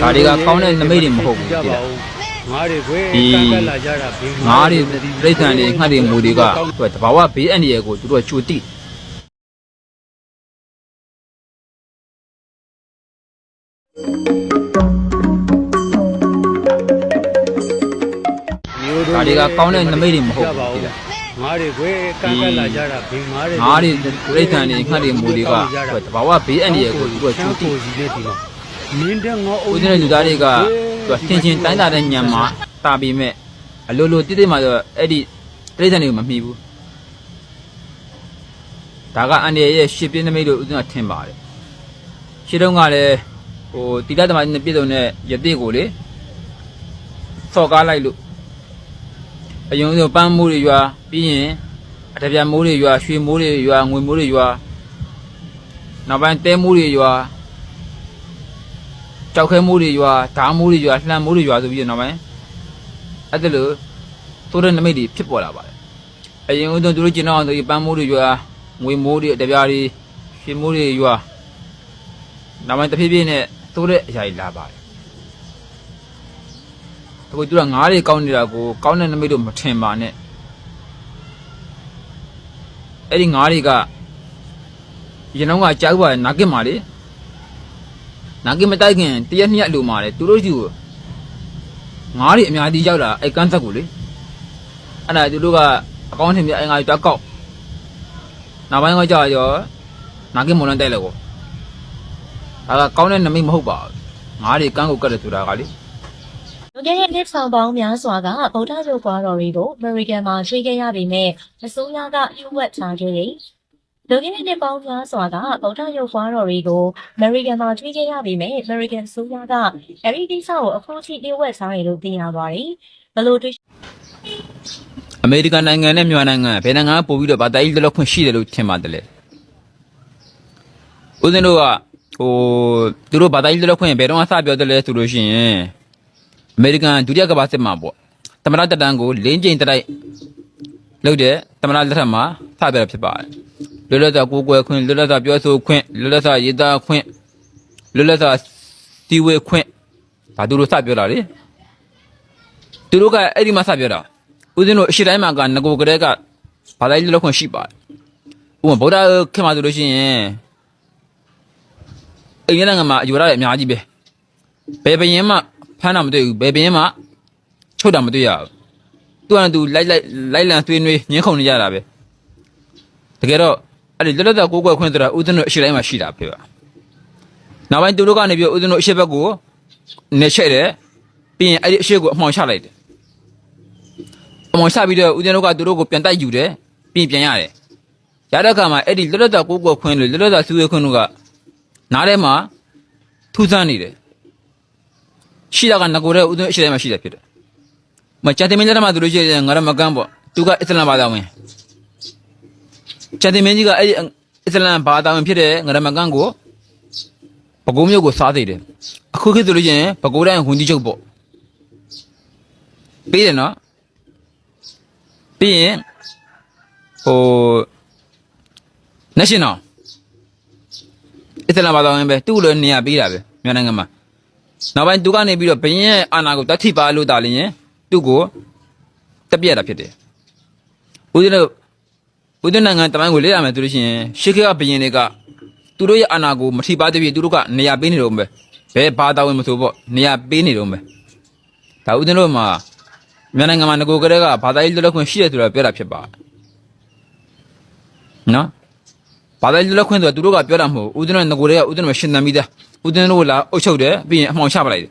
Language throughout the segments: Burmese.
ဒါတွေကကောင်းတဲ့နမိတ်တွေမဟုတ်ဘူးကြဒီပါလားဦးငါးတွေကိုဒီကန့်ကတ်လာကြတာဘယ်ငါးတွေပြိဿံတွေငှက်တွေမူတွေကသူကတဘာဝဘေးအန္တရာယ်ကိုသူတို့ကကြိုတိမျိုးဒါတွေကကောင်းတဲ့နမိတ်တွေမဟုတ်ဘူးဒီလားငါးတွေကိုကန့်ကတ်လာကြတာဘယ်ငါးတွေငါးတွေပြိဿံတွေငှက်တွေမူတွေကသူကတဘာဝဘေးအန္တရာယ်ကိုသူတို့ကကြိုတိ စီနဲ့ဒီမှာမင်းတဲ့ငါအုပ်ဦးဇင်းတဲ့လူသားတွေကသူကထင်ချင်းတိုင်းတာတဲ့ညံမှာတာပြီးမဲ့အလိုလိုတိတိမှဆိုအဲ့ဒီပြိဿံတွေကိုမမှီဘူးဒါကအန္တရာယ်ရဲ့ရှစ်ပြင်းနမိတ်လို့ဦးဇင်းကထင်ပါတယ်ရှင်းတော့ကလည်းဟိုတိလသမားနဲ့ပြည့်စုံတဲ့ယတိကိုလေစော်ကားလိုက်လို့အယုံဆိုပန်းမိုးတွေရွာပြီးရင်အတပြာမိုးတွေရွာရွှေမိုးတွေရွာငွေမိုးတွေရွာနောက်ပိုင်းတဲမိုးတွေရွာ ကြောက်ခဲမိုးတွေရွာဓာမိုးတွေရွာလှံမိုးတွေရွာဆိုပြီးတော့နောက်ပိုင်းအဲ့ဒါလို့သိုးတဲ့နမိတ်တွေဖြစ်ပေါ်လာပါတယ်အရင်ဦးဆုံးသူတို့ကျင်းတော့ဆိုပြီးပန်းမိုးတွေရွာငွေမိုးတွေတပြားတွေရွှေမိုးတွေရွာနောက်ပိုင်းတစ်ဖြည်းဖြည်းနဲ့သိုးတဲ့အရာကြီးလာပါတယ်အခုသူကငားတွေကောင်းနေတာကိုကောင်းတဲ့နမိတ်တို့မထင်ပါနဲ့အဲ့ဒီငားတွေကရင်တော့ကကြောက်ပါနာကစ်မာလေ နာကင်မတိုက်ခင်တရက်နှစ်ရက်အလိုမှာလေသူတို့စီကိုငားတွေအများကြီးရောက်တာအဲ့ကန်းသက်ကိုလေအဲ့ဒါသူတို့ကအကောင့်ထင်ပြအဲ့ငါးတွေတက်ကောက်နောက်ပိုင်းကကြာရောနာကင်မွန်လန်တိုက်လိုက်ကိုဒါကကောင်းတဲ့နမိတ်မဟုတ်ပါဘူးငားတွေကန်းကိုကတ်တယ်ဆိုတာကလေလူငယ်ရဲ့လက်ဆောင်ပေါင်းများစွာကဗုဒ္ဓရုပ်ပွားတော်တွေကိုအမေရိကန်မှာချိန်ခဲ့ရပေမဲ့အစိုးရကပြုဝက်ထားခဲ့တယ်။ လူငယ်ရဲ့နှစ်ပေါင်းများစွာကဗုဒ္ဓရုပ်ပွားတော်တွေကိုအမေရိကန်မှာချိန်ခဲ့ရပေမဲ့အမေရိကန်အစိုးရကအဲဒီကိစ္စကိုအခုထိပြုဝက်ထားတယ်လို့သိရပါတယ်။ဘယ်လိုတွေ့အမေရိကန်နိုင်ငံနဲ့မြန်မာနိုင်ငံဘယ်နိုင်ငံကပို့ပြီးတော့ဗာတိုက်ကြီးလောက်ခွင့်ရှိတယ်လို့ထင်ပါတယ်လေဦးဇင်းတို့ကဟိုသူတို့ဗာတိုက်ကြီးလောက်ခွင့်ဘယ်တော့မှစပြောတယ်လဲဆိုလို့ရှိရင်အမေရိကန်ဒုတိယကမ္ဘာစစ်မှာပေါ့သမရတက်တန်းကိုလင်းကျိန်တိုက် လုပ်တဲ့သမရလက်ထက်မှာဖပြရဖြစ်ပါတယ်လွတ်လပ်စွာကိုယ်ကွယ်ခွင့်လွတ်လပ်စွာပြောဆိုခွင့်လွတ်လပ်စွာရေးသားခွင့်လွတ်လပ်စွာစီဝေခွင့်ဒါသူတို့စပြောတာလေသူတို့ကအဲ့ဒီမှာစပြောတာဦးဇင်းတို့အရှိတိုင်းမှာကငကိုကလေးကဘာသာရေးလောက်ခွင့်ရှိပါတယ်ဥပမာဗုဒ္ဓခင်မှာဆိုလို့ရှိရင်အိန္ဒိယနိုင်ငံမှာအယူရတဲ့အများကြီးပဲဘယ်ဘရင်မှဖမ်းတာမတွေ့ဘူးဘယ်ဘရင်မှချုပ်တာမတွေ့ရဘူး သူကသူလိုက်လိုက်လိုက်လံသွေးနွေးညှင်းခုန်နေကြတာပဲတကယ်တော့အဲ့ဒီလွတ်လပ်စွာကိုယ်ကွယ်ခွင့်ဆိုတာဦးဇင်းတို့အရှိတိုင်းမှာရှိတာဖြစ်ပါနောက်ပိုင်းသူတို့ကနေပြီးဦးဇင်းတို့အရှိဘက်ကိုနေချက်တယ်ပြီးရင်အဲ့ဒီအရှိကိုအမှောင်ချလိုက်တယ်အမှောင်ချပြီးတော့ဦးဇင်းတို့ကသူတို့ကိုပြန်တိုက်ယူတယ်ပြီးရင်ပြန်ရတယ်ရတဲ့အခါမှာအဲ့ဒီလွတ်လပ်စွာကိုယ်ကွယ်ခွင့်လို့လွတ်လပ်စွာစုဝေးခွင့်တို့ကနားထဲမှာထူးဆန်းနေတယ်ရှိတာကငကိုတဲ့ဥဒင်းအရှိတိုင်းမှာရှိတာဖြစ်တယ်။ မချတ်တင်မင်းလက်ထက်မှာသူတို့ရှိတယ်ငါရမကန်ပေါ့သူကအစ္စလမ်ဘာသာဝင်ချတ်တင်မင်းကြီးကအဲ့ဒီအစ္စလမ်ဘာသာဝင်ဖြစ်တဲ့ငါရမကန်ကိုပကုံးမျိုးကိုစားသေးတယ်။အခုခေတ်ဆိုလို့ရှိရင်ပကုံးတိုင်းဝင်ကြီးချုပ်ပေါ့ပြီးတယ်နော်ပြီးရင်ဟို national အစ္စလမ်ဘာသာဝင်ပဲသူ့လိုနေရာပေးတာပဲမြန်မာနိုင်ငံမှာနောက်ပိုင်းသူကနေပြီးတော့ဘရင်ရဲ့အာဏာကိုတတ်ထိပါလို့တာလျင် သူ့ကိုတက်ပြက်တာဖြစ်တယ်။ဦးဇင်းတို့ဦးဇင်းနိုင်ငံတမိုင်းကိုလေ့လာမယ်ဆိုလို့ရှိရင်ရှေးခေတ်ကဘရင်တွေကသူတို့ရဲ့အာဏာကိုမထိပါသေးပြီသူတို့ကနေရာပေးနေတော့ပဲဘယ်ဘာသာဝင်မဆိုပေါ့နေရာပေးနေတော့ပဲဒါဦးဇင်းတို့မှာမြန်မာနိုင်ငံမှာငကိုကလေးကဘာသာရေးလွတ်လပ်ခွင့်ရှိတယ်ဆိုတော့ပြောတာဖြစ်ပါနော်ဘာသာရေးလွတ်လပ်ခွင့်ဆိုတာသူတို့ကပြောတာမဟုတ်ဘူးဦးဇင်းတို့ငကိုတွေကဦးဇင်းတို့ရှင်းသမ်းပြီးသားဦးဇင်းတို့လာအုပ်ချုပ်တယ်ပြီးရင်အမှောင်ချပလိုက်တယ်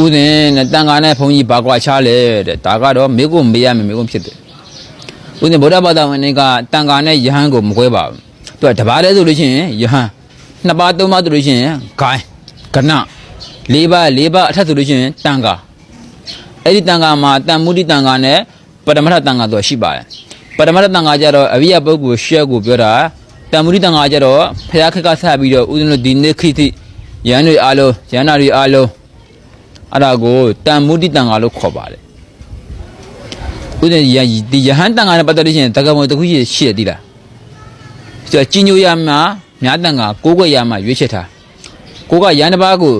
ဦးဇင်းနဲ့တန်ခါနဲ့ဘုန်းကြီးဘာကွာချလဲတဲ့ဒါကတော့မိကုမေးရမယ်မိကုဖြစ်တယ်ဦးဇင်းဗုဒ္ဓဘာသာဝင်တွေကတန်ခါနဲ့ယဟန်ကိုမခွဲပါဘူးသူကတပါးတည်းဆိုလို့ရှိရင်ယဟန်နှစ်ပါးသုံးပါးဆိုလို့ရှိရင်ဂိုင်းကနလေးပါးလေးပါးအထက်ဆိုလို့ရှိရင်တန်ခါအဲ့ဒီတန်ခါမှာတန်မုဒိတန်ခါနဲ့ပရမထတန်ခါတို့ရှိပါတယ်ပရမထတန်ခါကျတော့အရိယပုဂ္ဂိုလ်ရှက်ကိုပြောတာတန်မုဒိတန်ခါကျတော့ဖျားခက်ကဆက်ပြီးတော့ဦးဇင်းတို့ဒီနေ့ခိတိယဟန်တွေအားလုံးယဟန်နာတွေအားလုံး အဲ့ဒါကိုတန်မုဒိတန်ဃာလို့ခေါ်ပါတယ်ဥဒ္ဒေယဒီယဟန်တန်ဃာနဲ့ပတ်သက်လို့ရှိရင်တက္ကမတစ်ခုရှိရှိရသေးလားဆိုတော့ကြီးညိုရမှာမြတ်တန်ကကိုးကွယ်ရမှရွေးချယ်ထားကိုကရန်တစ်ပါးကို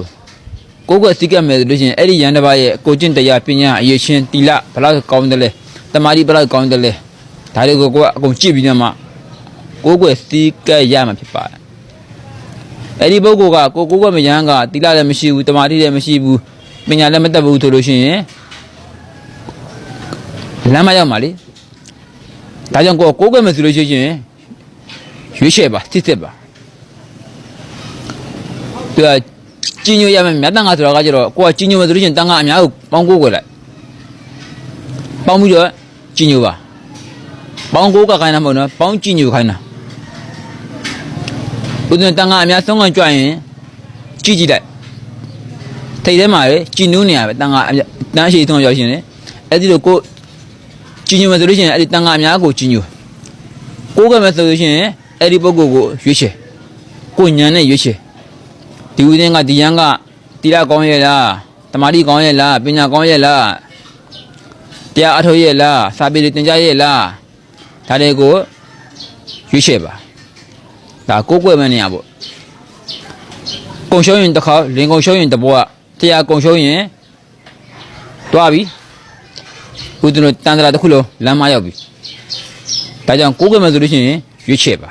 ကိုးကွယ်စိတ်ကပ်မယ်ဆိုလို့ရှိရင်အဲ့ဒီရန်တစ်ပါးရဲ့ကိုကျင့်တရားပညာအရေးချင်းတီလဘလောက်ကောင်းတယ်လဲတမာတိဘလောက်ကောင်းတယ်လဲဒါတွေကိုကိုကအကုန်ကြည့်ပြီးတော့မှကိုးကွယ်စိတ်ကပ်ရမှဖြစ်ပါတယ်အဲ့ဒီပုဂ္ဂိုလ်ကကိုကိုးကွယ်မရန်ကတီလလည်းမရှိဘူးတမာတိလည်းမရှိဘူး ပညာလည်းမတတ်ဘူးဆိုလို့ရှိရင်လမ်းမရောက်ပါလေဒါကြောင့်ကိုကိုးကွယ်မယ်ဆိုလို့ရှိရင်ရွေးချယ်ပါစစ်စစ်ပါသူကကြီးညိုရမယ်မြတ်တန်ခါဆိုတာကကျတော့ကိုကကြီးညိုမယ်ဆိုလို့ရှိရင်တန်ခါအများကိုပေါင်းကိုးကွယ်လိုက်ပေါင်းပြီးတော့ကြီးညိုပါပေါင်းကိုးကခိုင်းတာမဟုတ်နော်ပေါင်းကြီးညိုခိုင်းတာဥဒ္ဒတန်ခါအများဆုံးကကြွရင်ကြီးကြည့်လိုက် ထိတ်ထဲမှာလေကြီးနူးနေရပဲတန်ခါအများတန်းရှိဆုံးရောက်ရှင်လေအဲ့ဒီလိုကိုကြီးညိုမယ်ဆိုလို့ရှိရင်အဲ့ဒီတန်ခါအများကိုကြီးညိုကိုးကွယ်မယ်ဆိုလို့ရှိရင်အဲ့ဒီပုဂ္ဂိုလ်ကိုရွေးချယ်ကိုညံနဲ့ရွေးချယ်ဒီဦးင်းကဒီရန်ကတိရကောင်းရဲ့လားတမာတိကောင်းရဲ့လားပညာကောင်းရဲ့လားတရားအထုတ်ရဲ့လားစာပေတွေသင်ကြားရဲ့လားဒါတွေကိုရွေးချယ်ပါဒါကိုယ်ကွယ်မနေရပေါ့ကုံရှုံးရင်တစ်ခါလင်ကုံရှုံးရင်တစ်ဘဝ တရားကုံရှုံးရင်တွားပြီဦးဇင်းတို့တန်တရာတစ်ခုလုံးလမ်းမရောက်ပြီဒါကြောင့်ကိုယ်ကွယ်မဆိုလို့ရှိရင်ရွေးချယ်ပါ